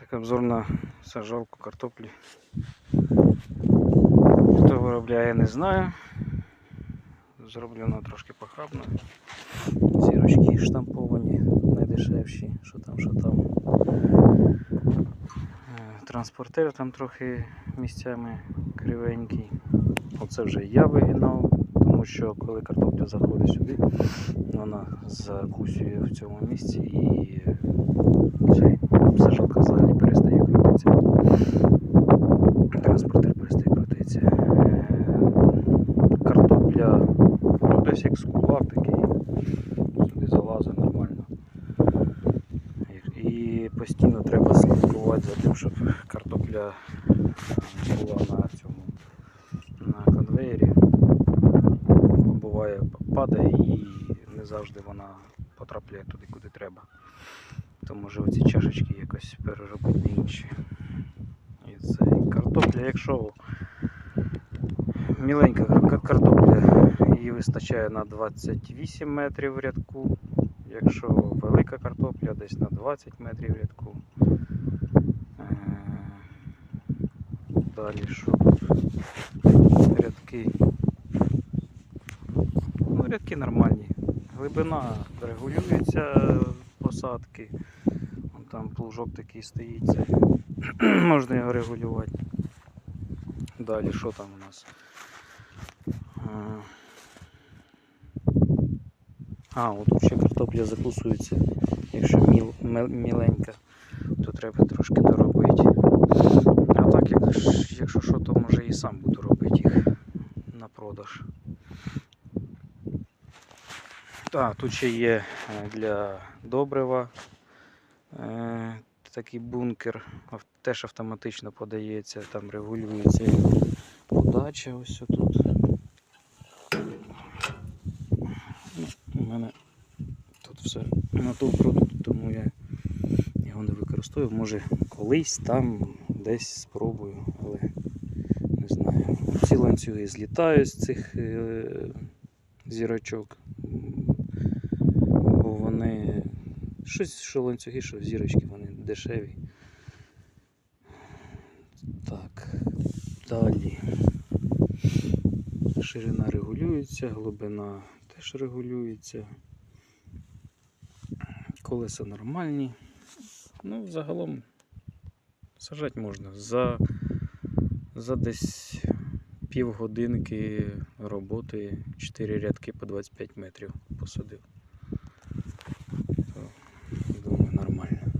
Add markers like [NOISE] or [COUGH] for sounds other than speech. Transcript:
Так, обзор на сажалку картоплі. Хто виробляє, не знаю. Зроблено трошки похабно. Зірочки штамповані, найдешевші, що там, що там. Е, Транспортер там трохи місцями кривенький. Оце вже я вигинав, тому що коли картопля заходить сюди, вона закусює в цьому місці і цей сажалка взагалі перестає крутитися. Транспортер перестає крутитися. Е, Картопля, ну десь як скулак такий, сюди залазить нормально. І постійно треба слідкувати за тим, щоб картопля була на цьому на конвеєрі. Бо буває падає і не завжди вона потрапляє туди, куди треба. То може оці чашечки якось переробити на інші. Картопля, якщо міленька картопля, її вистачає на 28 метрів в рядку. Якщо велика картопля, десь на 20 метрів в рядку. Е, Далі що? Рядки. Ну, рядки нормальні. Глибина регулюється посадки. Там плужок такий стоїть. [CLEARS THROAT] Можна його регулювати. Далі що там у нас? А, от ще картопля закусується. Якщо міл, мел- міленька, то треба трошки доробити. А так, як, якщо що, то може і сам буду робити їх на продаж. Так, тут ще є е, для добрива е, такий бункер, теж автоматично подається, там регулюється подача ось тут. У мене тут все на той продукт, тому я його не використовую. Може колись там десь спробую, але не знаю. Ці ланцюги злітають з цих е, зірочок. Бо вони щось, що ланцюги, що зірочки, вони дешеві. Так, далі. Ширина регулюється, глибина теж регулюється. Колеса нормальні. Ну, загалом сажати можна. За, за десь півгодинки роботи 4 рядки по 25 метрів посадив. Думаю, нормально.